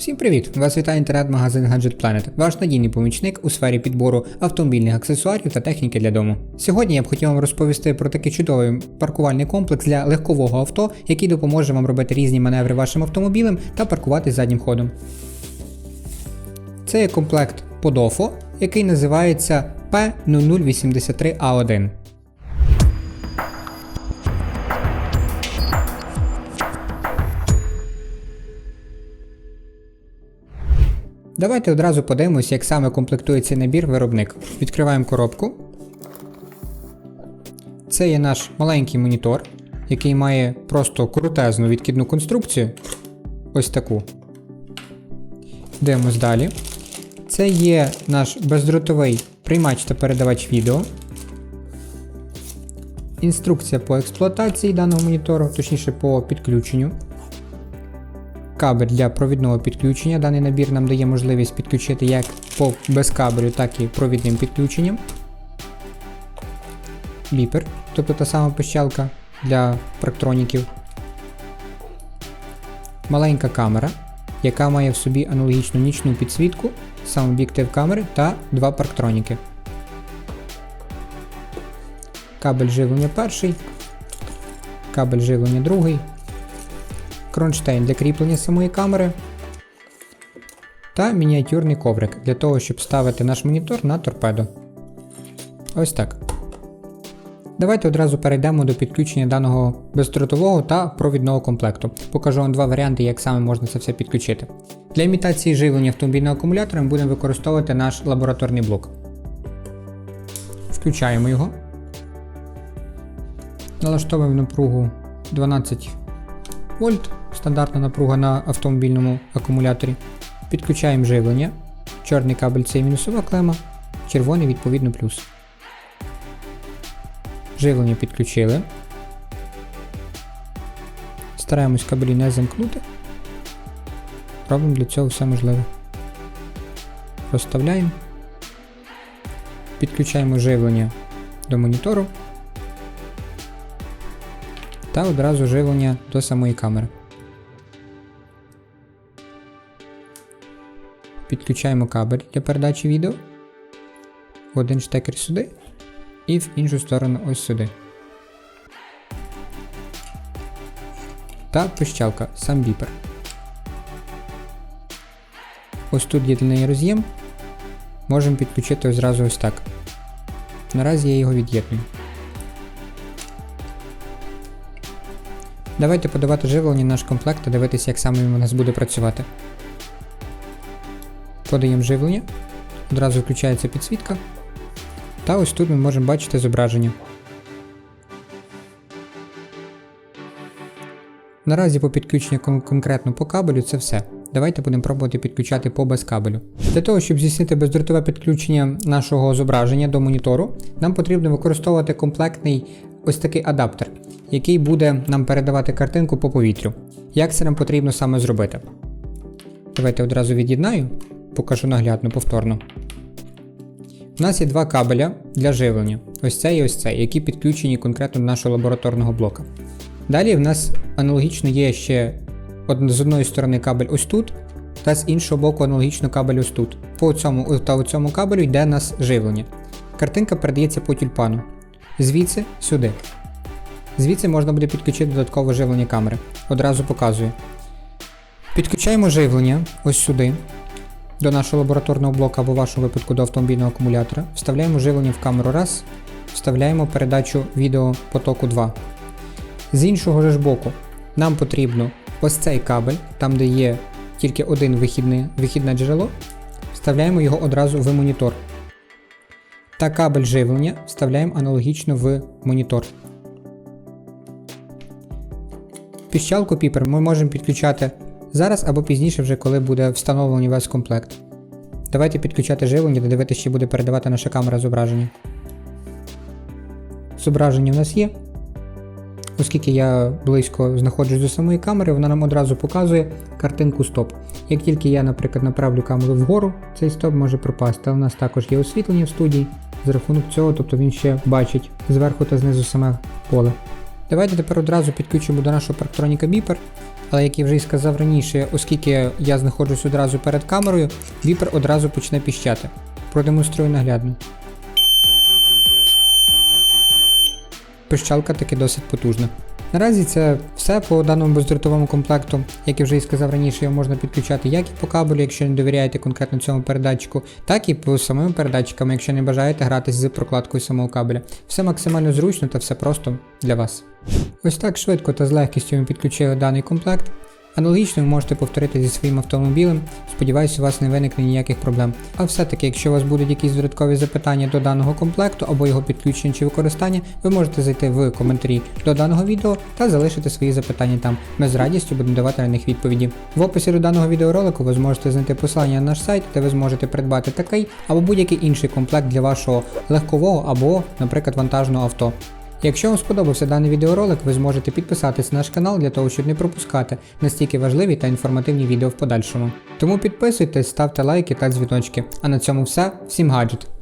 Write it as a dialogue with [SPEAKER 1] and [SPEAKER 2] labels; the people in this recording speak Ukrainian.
[SPEAKER 1] Всім привіт! Вас вітає інтернет-магазин Gadget Planet, ваш надійний помічник у сфері підбору автомобільних аксесуарів та техніки для дому. Сьогодні я б хотів вам розповісти про такий чудовий паркувальний комплекс для легкового авто, який допоможе вам робити різні маневри вашим автомобілем та паркувати заднім ходом. Це є комплект Podofo, який називається P0083A1. Давайте одразу подивимось, як саме комплектує цей набір виробник. Відкриваємо коробку. Це є наш маленький монітор, який має просто крутезну відкидну конструкцію. Ось таку. Дивимось далі. Це є наш бездротовий приймач та передавач відео. Інструкція по експлуатації даного монітору, точніше по підключенню. Кабель для провідного підключення. Даний набір нам дає можливість підключити як по без кабелю, так і провідним підключенням. Біпер, тобто та сама пищалка для парктроніків. Маленька камера, яка має в собі аналогічну нічну підсвітку, сам об'єктив камери та два парктроніки. Кабель живлення перший, кабель живлення другий, кронштейн для кріплення самої камери та мініатюрний коврик для того, щоб ставити наш монітор на торпедо. Ось так. Давайте одразу перейдемо до підключення даного бездротового та провідного комплекту. Покажу вам два варіанти, як саме можна це все підключити. Для імітації живлення автомобільного акумулятора ми будемо використовувати наш лабораторний блок. Включаємо його. Налаштовуємо напругу 12 вольт, стандартна напруга на автомобільному акумуляторі. Підключаємо живлення. Чорний кабель це мінусова клема, червоний відповідно плюс. Живлення підключили. Стараємось кабелі не замкнути. Робимо для цього все можливе. Розставляємо. Підключаємо живлення до монітору та одразу живлення до самої камери. Підключаємо кабель для передачі відео. Один штекер сюди і в іншу сторону ось сюди. Та пищалка, сам біпер. Ось тут є для роз'єм. Можемо підключити одразу ось так. Наразі я його від'єдную. Давайте подавати живлення наш комплект та дивитися, як саме він у нас буде працювати. Подаємо живлення, одразу включається підсвітка. Та ось тут ми можемо бачити зображення. Наразі по підключенню кон конкретно по кабелю це все. Давайте будемо пробувати підключати по безкабелю. Для того, щоб здійснити бездротове підключення нашого зображення до монітору, нам потрібно використовувати комплектний ось такий адаптер, який буде нам передавати картинку по повітрю. Як це нам потрібно саме зробити? Давайте одразу від'єднаю, покажу наглядно повторно. У нас є два кабеля для живлення, ось цей і ось цей, які підключені конкретно до нашого лабораторного блока. Далі в нас аналогічно є ще з одної сторони кабель ось тут, та з іншого боку аналогічно кабель ось тут. По цьому та цьому кабелю йде у нас живлення. Картинка передається по тюльпану. Звідси сюди. Звідси можна буде підключити додаткове живлення камери. Одразу показую. Підключаємо живлення ось сюди, до нашого лабораторного блока або в вашому випадку до автомобільного акумулятора. Вставляємо живлення в камеру раз, вставляємо передачу відео потоку 2. З іншого ж боку, нам потрібно ось цей кабель, там де є тільки один вихідне, вихідне джерело, вставляємо його одразу в монітор. Та кабель живлення вставляємо аналогічно в монітор. Піщалку піпер ми можемо підключати зараз або пізніше, вже коли буде встановлений весь комплект. Давайте підключати живлення та дивитися, чи буде передавати наша камера зображення. Зображення в нас є. Оскільки я близько знаходжусь до самої камери, вона нам одразу показує картинку стоп. Як тільки я, наприклад, направлю камеру вгору, цей стоп може пропасти. Але у нас також є освітлення в студії. За рахунок цього, тобто він ще бачить зверху та знизу саме поле. Давайте тепер одразу підключимо до нашого парктроніка біпер. Але як я вже й сказав раніше, оскільки я знаходжусь одразу перед камерою, віпер одразу почне піщати. Продемонструю наглядно. Пищалка таки досить потужна. Наразі це все по даному бездротовому комплекту. Як я вже і сказав раніше, його можна підключати як і по кабелю, якщо не довіряєте конкретно цьому передатчику, так і по самим передатчикам, якщо не бажаєте гратись з прокладкою самого кабеля. Все максимально зручно та все просто для вас. Ось так швидко та з легкістю ми підключили даний комплект. Аналогічно ви можете повторити зі своїм автомобілем. Сподіваюся, у вас не виникне ніяких проблем. А все-таки, якщо у вас будуть якісь додаткові запитання до даного комплекту або його підключення чи використання, ви можете зайти в коментарі до даного відео та залишити свої запитання там. Ми з радістю будемо давати на них відповіді. В описі до даного відеоролику ви зможете знайти посилання на наш сайт, де ви зможете придбати такий або будь-який інший комплект для вашого легкового або, наприклад, вантажного авто. Якщо вам сподобався даний відеоролик, ви зможете підписатись на наш канал для того, щоб не пропускати настільки важливі та інформативні відео в подальшому. Тому підписуйтесь, ставте лайки та дзвіночки. А на цьому все. Всім гаджет!